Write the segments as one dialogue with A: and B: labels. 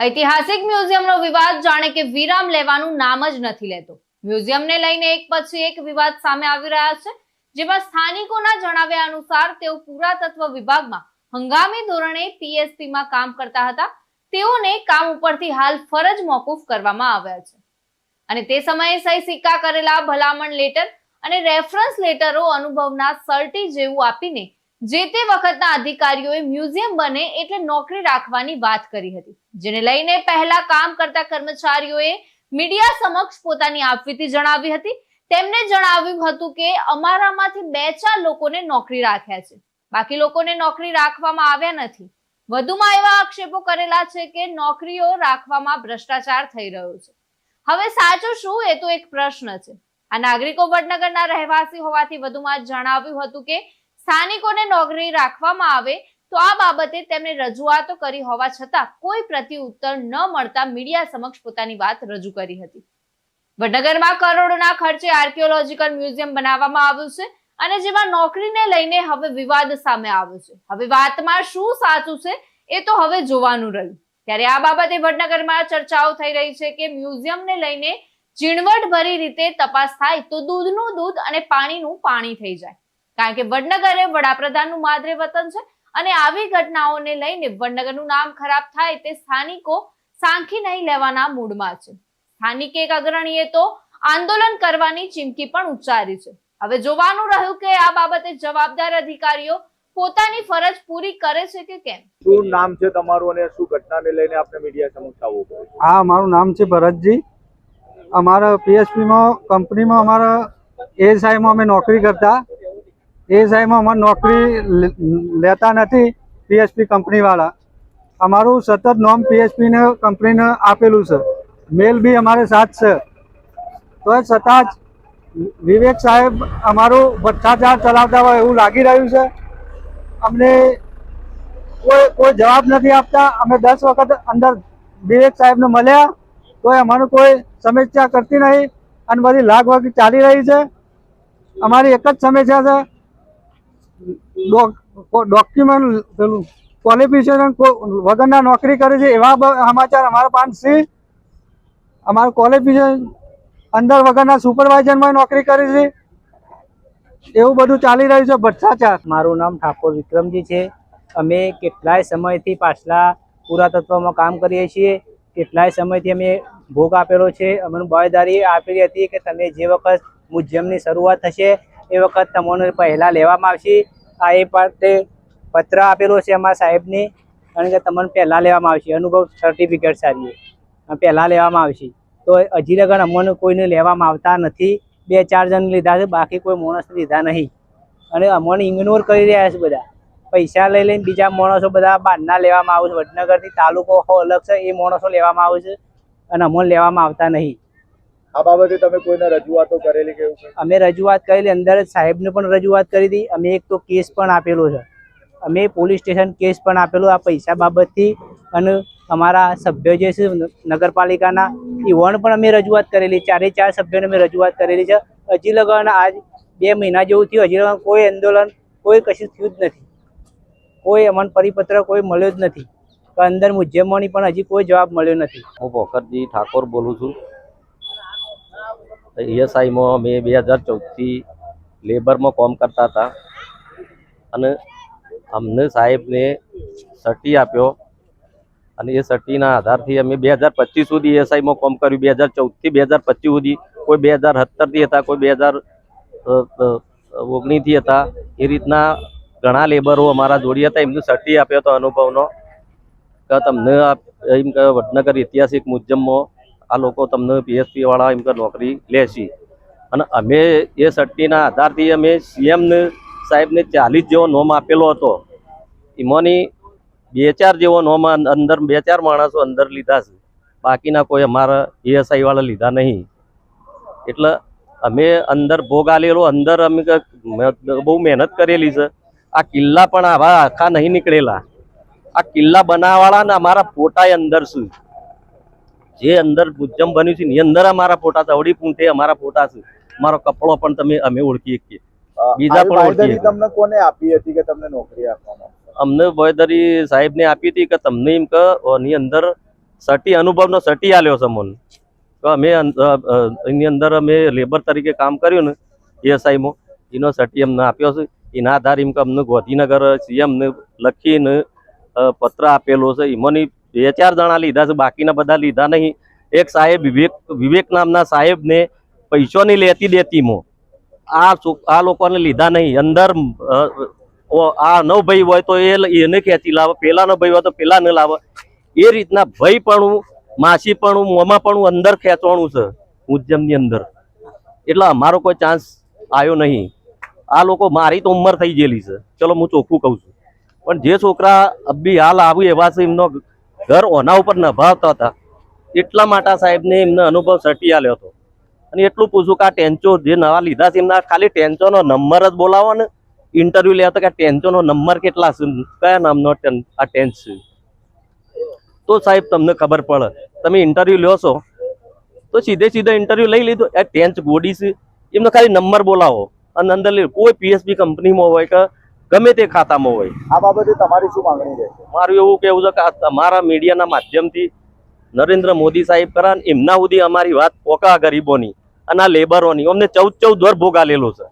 A: ઐતિહાસિક મ્યુઝિયમનો વિવાદ જાણે કે વિરામ લેવાનું નામ જ નથી લેતો. મ્યુઝિયમને લઈને એક પછી એક વિવાદ સામે આવી રહ્યા છે, જેમાં સ્થાનિકોના જણાવ્યા અનુસાર તેઓ પુરાતત્વ વિભાગમાં હંગામી ધોરણે પીએસપીમાં કામ કરતા હતા. તેઓને કામ ઉપરથી હાલ ફરજ મોકૂફ કરવામાં આવ્યા છે. અને તે સમયે સહી સિક્કા કરેલા ભલામણ લેટર અને રેફરન્સ લેટરો અનુભવના સર્ટી જેવું આપીને જે તે વખતના અધિકારીઓએ મ્યુઝિયમ બને એટલે નોકરી રાખવાની વાત કરી હતી, જેને લઈને પહેલા કામ કરતા કર્મચારીઓએ મીડિયા સમક્ષ પોતાની આપવીતી જણાવી હતી. તેમને જણાવ્યું હતું કે અમારામાંથી બે ચાર લોકોને નોકરી રાખ્યા છે. બાકી લોકોને નોકરી રાખવામાં આવ્યા નથી. વધુમાં એવા આક્ષેપો કરેલા છે કે નોકરીઓ રાખવામાં ભ્રષ્ટાચાર થઈ રહ્યો છે. હવે સાચું શું એ તો એક પ્રશ્ન છે. આ નાગરિકો વડનગરના રહેવાસી હોવાથી વધુમાં જણાવ્યું હતું કે સ્થાનિકોને નોકરી રાખવામાં આવે તો આ બાબતે તેમણે રજૂઆતો કરી હોવા છતાં કોઈ પ્રત્યુત્તર ન મળતા મીડિયા સમક્ષ પોતાની વાત રજૂ કરી હતી. વડનગરમાં કરોડોના ખર્ચે આર્કિયોલોજીકલ મ્યુઝિયમ બનાવવામાં આવ્યું છે અને જેમાં નોકરીને લઈને હવે વિવાદ સામે આવ્યો છે. હવે વાતમાં શું સાચું છે એ તો હવે જોવાનું રહ્યું. ત્યારે આ બાબતે વડનગરમાં ચર્ચાઓ થઈ રહી છે કે મ્યુઝિયમને લઈને ઝીણવટભરી રીતે તપાસ થાય તો દૂધનું દૂધ અને પાણીનું પાણી થઈ જાય. કારણ કે વડનગર એ વડાપ્રધાનનું માદરે વતન છે અને આવી ઘટનાઓને લઈને વડનગરનું નામ ખરાબ થાય તે સ્થાનિકો સાંખી નહીં લેવાના મૂડમાં છે. સ્થાનિક એક અગ્રણીએ તો આંદોલન કરવાની ચીમકી પણ ઉચ્ચારી છે. હવે જોવાનું રહ્યું કે આ બાબતે જવાબદાર અધિકારીઓ પોતાની ફરજ પૂરી કરે છે કે કેમ?
B: શું નામ છે તમારું અને શું ઘટનાને લઈને આપણે મીડિયા સમક્ષ આવવું પડે?
C: હા મારું નામ છે ભરતજી. અમારા પીએચપીમાં કંપનીમાં અમારા એએસઆઈમાં અમે નોકરી કરતા. એએસઆઈમાં અમારે નોકરી લેતા નથી પીએસપી કંપનીવાળા. અમારું સતત નોમ પીએસપીને કંપનીને આપેલું છે. મેલ બી અમારે સાથ છે. તો છતાં જ વિવેક સાહેબ અમારું ભ્રષ્ટાચાર ચલાવતા હોય એવું લાગી રહ્યું છે. અમને કોઈ કોઈ જવાબ નથી આપતા. અમે દસ વખત અંદર વિવેક સાહેબને મળ્યા. તોય અમારું કોઈ સમસ્યા કરતી નહીં. અને બધી લાગવાગી ચાલી રહી છે. અમારી એક જ સમસ્યા છે. ડોક્યુમેન્ટ પેલું ક્વોલિફિકેશન વગરના નોકરી કરે છે એવા સમાચાર અમારા છે અમારું ક્વોલિફિકેશન અંદર વગરના સુપરવાઇઝરમાં નોકરી કરે છે. એવું બધું ચાલી રહ્યું છે ભ્રષ્ટાચાર.
D: મારું નામ ઠાકોર વિક્રમજી છે. અમે કેટલાય સમયથી પાછલા પુરાતત્વમાં કામ કરીએ છીએ. કેટલાય સમયથી અમે ભોગ આપેલો છે. અમને બાયદારી આપેલી હતી કે તમે જે વખત મ્યુઝિયમની શરૂઆત થશે એ વખત તમને પહેલાં લેવામાં આવશે. આ એ parte પત્ર આપેલો છે અમારા સાહેબને. કારણ કે તમને પહેલાં લેવામાં આવશે. અનુભવ સર્ટિફિકેટ સારી પહેલાં લેવામાં આવશે. તો હજી લગન અમને કોઈને લેવામાં આવતા નથી. બે ચાર જણ લીધા છે. બાકી કોઈ માણસ લીધા નહીં. અને અમને ઇગ્નોર કરી રહ્યા છે બધા. પૈસા લઈ લઈને બીજા માણસો બધા બહારના લેવામાં આવે છે. વડનગરથી તાલુકો અલગ છે. એ માણસો લેવામાં આવે છે. અને અમને લેવામાં આવતા નહીં.
B: આ બાબતે તમે કોઈને રજૂઆતો કરેલી કે એવું
D: અમે રજૂઆત કરેલી અંદર સાહેબને પણ રજૂઆત કરી હતી. અમે એક તો કેસ પણ આપેલો છે. અમે પોલીસ સ્ટેશન કેસ પણ આપેલો. આ પૈસા બાબતથી અને અમારા સભ્યો જે છે નગરપાલિકાના નગરપાલિકાના વણ પણ અમે રજૂઆત કરેલી. ચારે ચાર સભ્યોને અમે રજૂઆત કરેલી છે. હજી લગન આજ બે મહિના જેવું થયું. હજી લગન કોઈ આંદોલન કોઈ કશું થયું જ નથી. કોઈ અમને પરિપત્ર કોઈ મળ્યો જ નથી. અંદર મ્યુઝિયમોની પણ હજી કોઈ જવાબ મળ્યો નથી.
E: હું ભોખરજી ઠાકોર બોલું છું. ઈએસઆઈમાં અમે બે હજાર ચૌદથી લેબરમાં કામ કરતા હતા. અને અમને સાહેબને સટી આપ્યો. અને એ સટીના આધારથી અમે બે હજાર પચીસ સુધી ઈએસઆઈમાં કામ કર્યું. બે હજાર ચૌદથી બે હજાર પચીસ સુધી કોઈ બે હજાર સત્તરથી હતા, કોઈ બે હજાર ઓગણીસથી હતા. એ રીતના ઘણા લેબરો અમારા જોડી હતા. એમને સર્ટી આપ્યો હતો અનુભવનો. કે તમને એમ કે વડનગર ઐતિહાસિક મ્યુઝિયમમાં આ લોકો તમને પીએસપી વાળા એમ કે નોકરી લેશે અને અમે એ સટ્ટીના આધારથી અમે સીએમને સાહેબને ચાલીસ જેવો નોમ આપેલો હતો. એમાંની બે ચાર જેવો નોમ અંદર બે ચાર માણસો અંદર લીધા છે. બાકીના કોઈ અમારા એએસઆઈ વાળા લીધા નહીં. એટલે અમે અંદર ભોગ આલેલો, અંદર અમે બહુ મહેનત કરેલી છે. આ કિલ્લા પણ આવા આખા નહીં નીકળેલા. આ કિલ્લા બનાવવાળા ને અમારા ફોટા અંદર છે. જે અંદર ગુજ્જમ બન્યું છે એની અંદર અમારા ફોટા છે અવડી પૂંઠે અમારા ફોટા છે. મારો કપડો પણ તમે અમે ઓળખી શકીએ બીજા પણ ઓળખી.
B: તમને કોને આપી હતી કે તમને નોકરી આપવામાં
E: અમને બોયદરી સાહેબને આપી હતી કે તમને એમ કે એની અંદર સર્ટી અનુભવનો સટી આલ્યો છે મને તો અમે એની અંદર અમે લેબર તરીકે કામ કર્યું ને એએસઆઈમાં એનો સટી અમને આપ્યો છે. એના આધારે એમ કે અમને ગાંધીનગર સીએમને લખીને પત્ર આપેલો છે. એમાંની બે ચાર જણા લીધા છે, બાકીના બધા લીધા નહીં. એક સાહેબ વિવેક વિવેક નામના સાહેબને પૈસોની લેતી દેતીમાં આ આ લોકોને લીધા નહીં. અંદર આ નવ ભાઈ હોય તો એને ખેંચી લાવે. પેલાનો ભાઈ હોય તો પેલાને લાવે. એ રીતના ભય પણ માસી પણ મોમાં પણ અંદર ખેંચવાનું છે, ઉદ્યમની અંદર. એટલે અમારો કોઈ ચાન્સ આવ્યો નહીં. આ લોકો મારી તો ઉંમર થઈ ગયેલી છે. ચલો હું ચોખ્ખું કહું છું. પણ જે છોકરા અબી હાલ આવ્યું એવા છે, એમનો ઘર ઓના ઉપર નભાવતા હતા. એટલા માટે સાહેબને એમને અનુભવ સટી આલ્યો હતો. અને એટલું પૂછું કે આ ટેન્ચો જે નવા લીધા છે, એમના ખાલી ટેન્ચોનો નંબર જ બોલાવો ને. ઇન્ટરવ્યુ લેવા તો કે ટેન્ચોનો નંબર કેટલા છે, કયા નામનો આ ટેન્ચ છે. તો સાહેબ તમને ખબર પડે. તમે ઇન્ટરવ્યુ લ્યો છો. તો સીધે સીધા ઇન્ટરવ્યુ લઈ લીધો. આ ટેન્ચ ગોડી છે. એમનો ખાલી નંબર બોલાવો. અને અંદર કોઈ પીએસપી કંપનીમાં હોય કે ગમે તે ખાતામાં હોય.
B: આ બાબતે તમારી શું માંગણી રહેશે
E: મારું એવું કેવું છે કે તમારા મીડિયાના માધ્યમથી નરેન્દ્ર મોદી સાહેબ કરા એમના સુધી અમારી વાત પોકા ગરીબોની અને આ લેબરોની. અમને ચૌદ ચૌદ વર ભોગ આલેલો છે.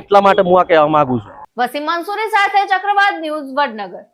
E: એટલા માટે હું આ કહેવા માંગુ છું.
A: વસીમ મંસૂરી સાથે ચક્રવાત ન્યૂઝ વડનગર.